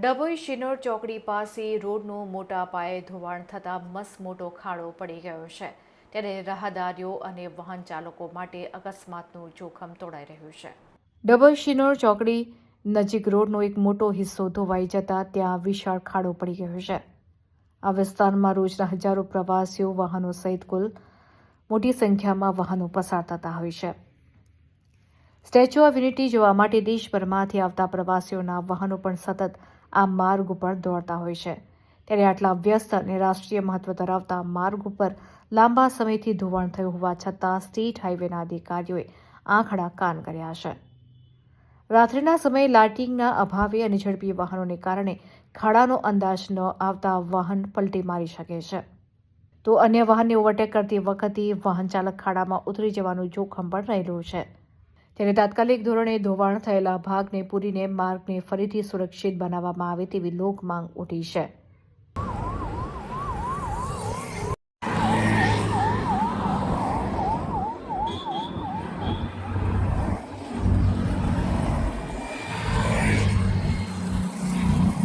ડભોઈ શિનોર ચોકડી પાસે રોડનું મોટા પાયે ધોવાણ થતાં મસમોટો ખાડો પડી ગયો છે. ત્યારે રાહદારીઓ અને વાહન ચાલકો માટે અકસ્માતનું જોખમ તોડાઈ રહ્યું છે. ડભોઈ શિનોર ચોકડી નજીક રોડનો એક મોટો હિસ્સો ધોવાઈ જતા ત્યાં વિશાળ ખાડો પડી ગયો છે. આ વિસ્તારમાં રોજના હજારો પ્રવાસીઓ વાહનો સહિત કુલ મોટી સંખ્યામાં વાહનો પસાર થતા હોય છે. સ્ટેચ્યુ ઓફ યુનિટી જોવા માટે દેશભરમાંથી આવતા પ્રવાસીઓના વાહનો પણ સતત આ માર્ગ ઉપર દોડતા હોય છે. ત્યારે આટલા વ્યસ્ત અને રાષ્ટ્રીય મહત્વ ધરાવતા માર્ગ ઉપર લાંબા સમયથી ધોવાણ થયું હોવા છતાં સ્ટેટ હાઈવેના અધિકારીઓએ આંખડા કાન કર્યા છે. રાત્રિના સમયે લાઇટિંગના અભાવે અને ઝડપી વાહનોને કારણે ખાડાનો અંદાજ ન આવતા વાહન પલટી મારી શકે છે. તો અન્ય વાહનને ઓવરટેક કરતી વખતે વાહન ચાલક ખાડામાં ઉતરી જવાનું જોખમ પણ રહેલું છે. ત્યારે તાત્કાલિક ધોરણે ધોવાણ થયેલા ભાગને પૂરીને માર્ગને ફરીથી સુરક્ષિત બનાવવામાં આવે તેવી લોક માંગ ઉઠી છે.